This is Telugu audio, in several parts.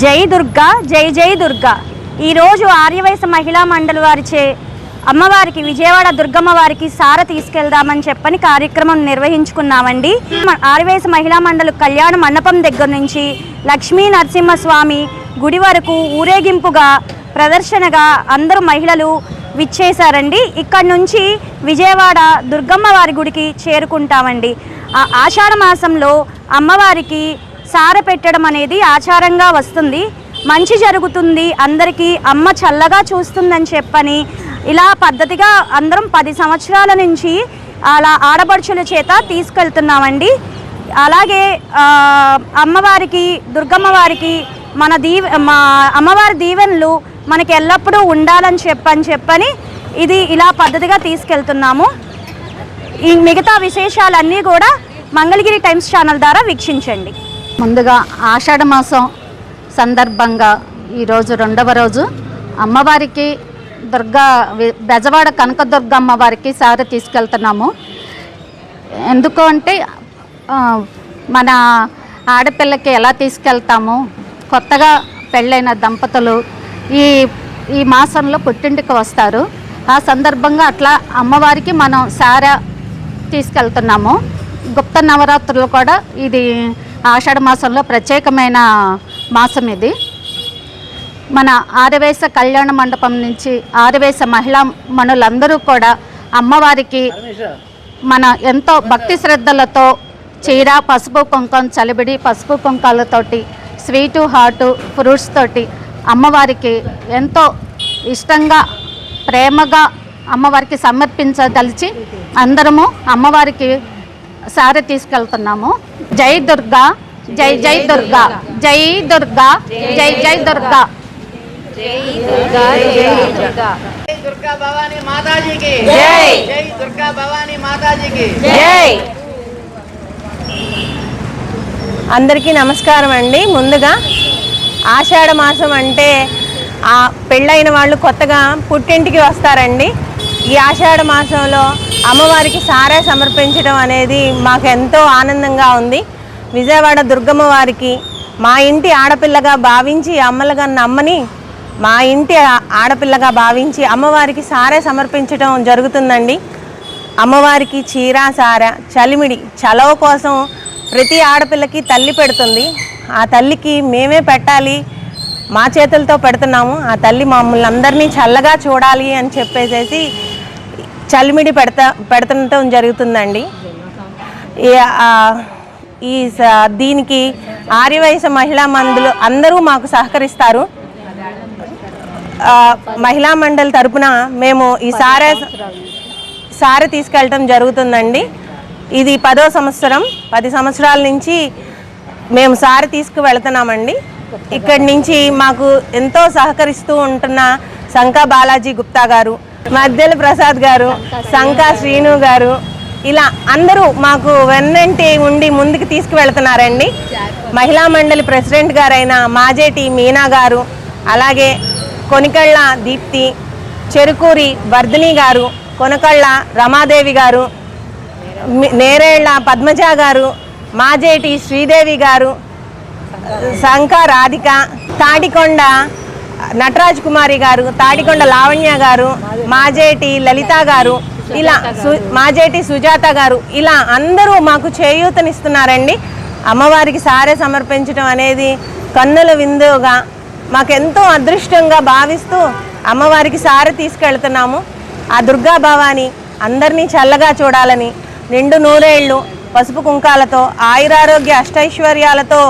జై దుర్గా జై జై దుర్గా. ఈరోజు ఆర్యవయస మహిళా మండలి వారిచే అమ్మవారికి విజయవాడ దుర్గమ్మ వారికి సార తీసుకెళ్దామని చెప్పని కార్యక్రమం నిర్వహించుకున్నామండి. ఆర్యవయస మహిళా మండలి కళ్యాణ మండపం దగ్గర నుంచి లక్ష్మీ నరసింహస్వామి గుడి వరకు ఊరేగింపుగా ప్రదర్శనగా అందరూ మహిళలు విచ్చేశారండి. ఇక్కడ నుంచి విజయవాడ దుర్గమ్మ వారి గుడికి చేరుకుంటామండి. ఆ ఆషాఢ మాసంలో అమ్మవారికి సార పెట్టడం అనేది ఆచారంగా వస్తుంది. మంచి జరుగుతుంది. అందరికీ అమ్మ చల్లగా చూస్తుందని చెప్పని ఇలా పద్ధతిగా అందరం పది సంవత్సరాల నుంచి అలా ఆడపడుచుల చేత తీసుకెళ్తున్నామండి. అలాగే అమ్మవారికి దుర్గమ్మ వారికి మన దీవ మా అమ్మవారి దీవెనలు మనకి ఎల్లప్పుడూ ఉండాలని చెప్పని చెప్పని ఇది ఇలా పద్ధతిగా తీసుకెళ్తున్నాము. ఈ మిగతా విశేషాలన్నీ కూడా మంగళగిరి టైమ్స్ ఛానల్ ద్వారా వీక్షించండి. ముందుగా ఆషాఢ మాసం సందర్భంగా ఈరోజు రెండవ రోజు. అమ్మవారికి దుర్గా బెజవాడ కనకదుర్గ అమ్మవారికి సారి తీసుకెళ్తున్నాము. ఎందుకు అంటే మన ఆడపిల్లకి ఎలా తీసుకెళ్తాము కొత్తగా పెళ్ళైన దంపతులు ఈ ఈ మాసంలో పుట్టింటికి వస్తారు. ఆ సందర్భంగా అట్లా అమ్మవారికి మనం సారా తీసుకెళ్తున్నాము. గుప్త నవరాత్రులు కూడా ఇది ఆషాఢ మాసంలో ప్రత్యేకమైన మాసం ఇది. మన ఆరవేశ కళ్యాణ మండపం నుంచి ఆరవేశ మహిళా మనులందరూ కూడా అమ్మవారికి మన ఎంతో భక్తి శ్రద్ధలతో చీర పసుపు కుంకం చలిబిడి పసుపు కుంకాలతోటి స్వీటు హాటు ఫ్రూట్స్ తోటి అమ్మవారికి ఎంతో ఇష్టంగా ప్రేమగా అమ్మవారికి సమర్పించదలిచి అందరము అమ్మవారికి సారి తీసుకెళ్తున్నాము. జై దుర్గా జై జై దుర్గా జై దుర్గా జై జై దుర్గా. జై దుర్గా భవానీ మాతాజీకి. జై. జై దుర్గా భవానీ మాతాజీకి. జై. అందరికీ నమస్కారం అండి. ముందుగా ఆషాఢ మాసం అంటే ఆ పెళ్ళైన వాళ్ళు కొత్తగా పుట్టింటికి వస్తారండి. ఈ ఆషాఢ మాసంలో అమ్మవారికి సారా సమర్పించడం అనేది మాకు ఎంతో ఆనందంగా ఉంది. విజయవాడ దుర్గమ్మ వారికి మా ఇంటి ఆడపిల్లగా భావించి అమ్మలుగా అమ్మని మా ఇంటి ఆడపిల్లగా భావించి అమ్మవారికి సారే సమర్పించడం జరుగుతుందండి. అమ్మవారికి చీర సార చలిమిడి చలవ కోసం ప్రతి ఆడపిల్లకి తల్లి పెడుతుంది. ఆ తల్లికి మేమే పెట్టాలి మా చేతులతో పెడుతున్నాము. ఆ తల్లి మమ్మల్ని అందరినీ చల్లగా చూడాలి అని చెప్పేసేసి చలిమిడి పెడతా పెడుతుండటం జరుగుతుందండి. ఈ స- దీనికి ఆర్యవయస మహిళా మందులు అందరూ మాకు సహకరిస్తారు. మహిళా మండలి తరపున మేము ఈ సారా సార తీసుకెళ్ళటం జరుగుతుందండి. ఇది పదో సంవత్సరం. పది సంవత్సరాల నుంచి మేము సారి తీసుకు వెళుతున్నామండి ఇక్కడి నుంచి మాకు ఎంతో సహకరిస్తూ ఉంటున్న శంకా బాలాజీ గుప్తా గారు మద్దెల ప్రసాద్ గారు శంకా శ్రీను గారు ఇలా అందరూ మాకు వెన్నంటి ఉండి ముందుకు తీసుకువెళ్తున్నారండి. మహిళా మండలి ప్రెసిడెంట్ గారైన మాజేటి మీనా గారు అలాగే కొనికళ్ళ దీప్తి చెరుకూరి వర్ధిని గారు కొనకళ్ళ రమాదేవి గారు నేరేళ్ళ పద్మజ గారు మాజేటి శ్రీదేవి గారు శంక రాధిక తాడికొండ నటరాజ్ కుమారి గారు తాడికొండ లావణ్య గారు మాజేటి లలిత గారు ఇలా సు మాజేటి సుజాత గారు ఇలా అందరూ మాకు చేయూతనిస్తున్నారండి. అమ్మవారికి సారే సమర్పించడం అనేది కన్నుల విందుగా మాకెంతో అదృష్టంగా భావిస్తూ అమ్మవారికి సారె తీసుకెళ్తున్నాము. ఆ దుర్గా భవాని అందరినీ చల్లగా చూడాలని నిండు నూరేళ్ళు పసుపు కుంకాలతో ఆయురారోగ్య అష్టైశ్వర్యాలతో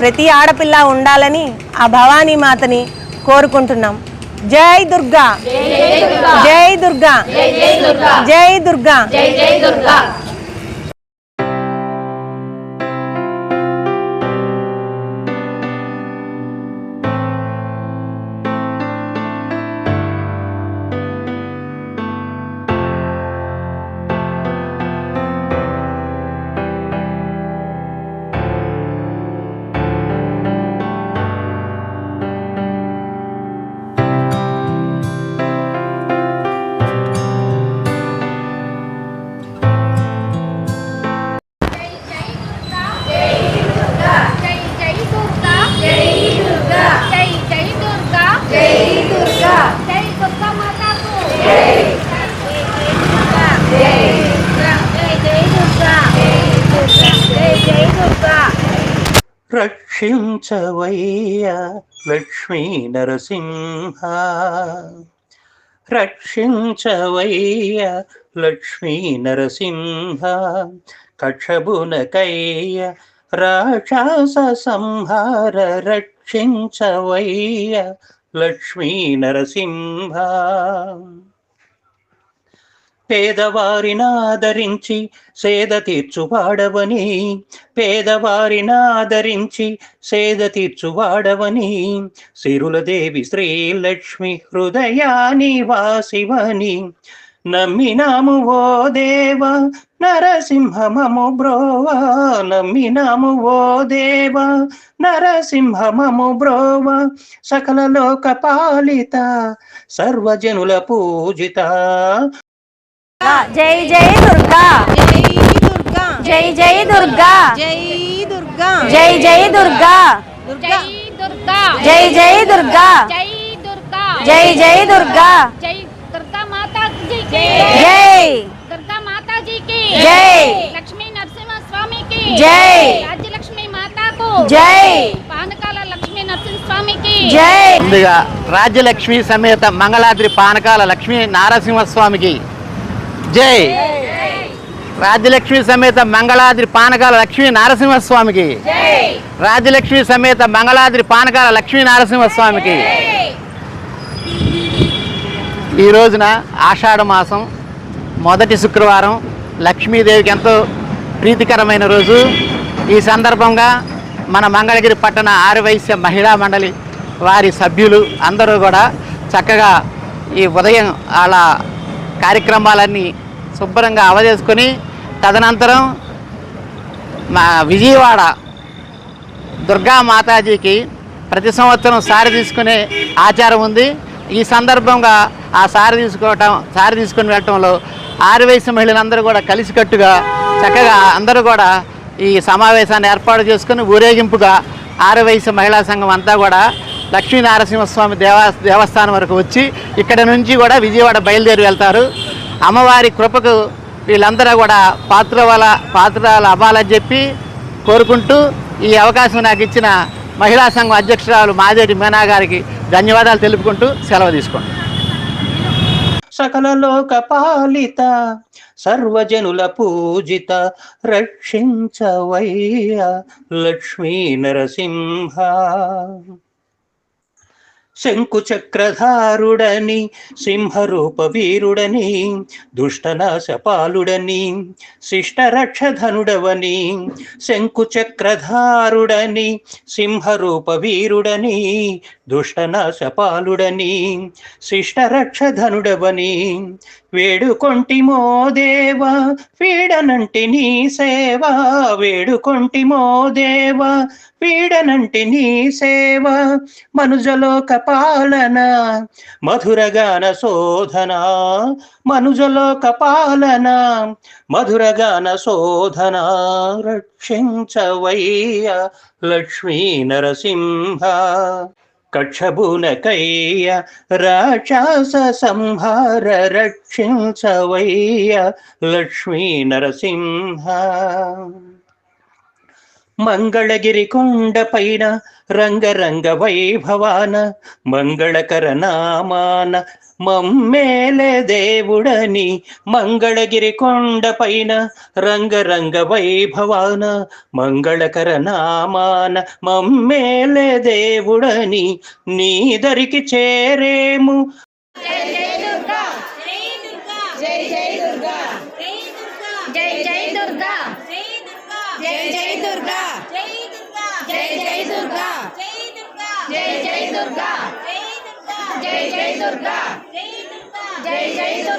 ప్రతి ఆడపిల్ల ఉండాలని ఆ భవానీ మాతని కోరుకుంటున్నాం. జై దుర్గా. జై దుర్గా. జై దుర్గా. రక్షించవయ్య లక్ష్మీ నరసింహ. రక్షించవయ్య లక్ష్మీ నరసింహ. కక్షబునకయ్య రాక్షస సంహార రక్షించవయ్య లక్ష్మీ నరసింహ. పేదవారినాదరించి సేద తీర్చువాడవని పేదవారినాదరించి సేద తీర్చువాడవని సిరులదేవి శ్రీలక్ష్మి హృదయాని వాసివని. నమ్మినాము ఓ దేవ నరసింహమము బ్రోవ నమ్మినాము ఓ దేవ నరసింహమము బ్రోవ సకల లోక పాలిత సర్వజనుల పూజిత. జై జై దుర్గా. జై దుర్గా. జై జై దుర్గా. జై దుర్గా. జై జై దుర్గా. జై జై దుర్గా. జై జై దుర్గా. జై దుర్గా మాతా జై. దుర్గా మాతా జై. లక్ష్మీ నరసింహ స్వామి జై. రాజ్యలక్ష్మి మాతాకు. జై. పానకాల లక్ష్మీ నరసింహ స్వామికి జై. ముందుగా రాజ్యలక్ష్మి సమేత మంగళాద్రి పానకాల లక్ష్మీ నారసింహస్వామికి. జై. రాజ్యలక్ష్మి సమేత మంగళాద్రి పానకాల లక్ష్మీ నారసింహస్వామికి. రాజ్యలక్ష్మి సమేత మంగళాద్రి పానకాల లక్ష్మీ నారసింహస్వామికి. ఈ రోజున ఆషాఢ మాసం మొదటి శుక్రవారం. లక్ష్మీదేవికి ఎంతో ప్రీతికరమైన రోజు. ఈ సందర్భంగా మన మంగళగిరి పట్టణ ఆరువైశ్య మహిళా మండలి వారి సభ్యులు అందరూ కూడా చక్కగా ఈ ఉదయం వాళ్ళ కార్యక్రమాలన్నీ శుభ్రంగా అవజేసుకొని తదనంతరం మా విజయవాడ దుర్గా మాతాజీకి ప్రతి సంవత్సరం సారి తీసుకునే ఆచారం ఉంది. ఈ సందర్భంగా ఆ సారి తీసుకోవటం సారి తీసుకుని వెళ్ళటంలో ఆరువయసు మహిళలందరూ కూడా కలిసికట్టుగా చక్కగా అందరూ కూడా ఈ సమావేశాన్ని ఏర్పాటు చేసుకుని ఊరేగింపుగా ఆరువయసు మహిళా సంఘం అంతా కూడా లక్ష్మీ నరసింహస్వామి దేవా దేవస్థానం వరకు వచ్చి ఇక్కడ నుంచి కూడా విజయవాడ బయలుదేరి వెళ్తారు. అమ్మవారి కృపకు వీళ్ళందరూ కూడా పాత్ర వల్ల పాత్రలు అవ్వాలని చెప్పి కోరుకుంటూ ఈ అవకాశం నాకు ఇచ్చిన మహిళా సంఘం అధ్యక్షురాలు మాదేటి మీనా గారికి ధన్యవాదాలు తెలుపుకుంటూ సెలవు తీసుకుంటాను సకలలోక పాలిత సర్వజనుల పూజిత రక్షించవయ్య లక్ష్మీ నరసింహ. శంకు చక్రధారుడని సింహరూప వీరుడని దుష్టనాశపాలుడని శిష్టరక్షధనుడవని శంకు చక్రధారుడని సింహరూప వీరుడని దుష్టనాశపాలుడని శిష్టరక్షధనుడవని వేడుకొంటిమో దేవా పీడనంటి నీ సేవ. వేడుకొంటిమో దేవా పీడనంటి నీ సేవ. మనుజలోక పాలన మధురగాన శోధన. మనుజలోక పాలన మధురగాన శోధన. రక్షించవయ్య లక్ష్మీ నరసింహ. కక్షభునకయ్య రాక్షస సంహార రక్షించవయ్య లక్ష్మీ నరసింహ. మంగళగిరి కొండ పైన రంగరంగ వైభవాన మంగళకర నామాన మమ్మేలే దేవుడని మంగళగిరి కొండ పైన రంగరంగ వైభవాన మంగళకర నామాన మమ్మేలే దేవుడని నీదరికి చేరేము. జై జై దుర్గా. జై జై దుర్గా జై జై దుర్గా జై జై దుర్గా జై జై దుర్గా జై జై దుర్గా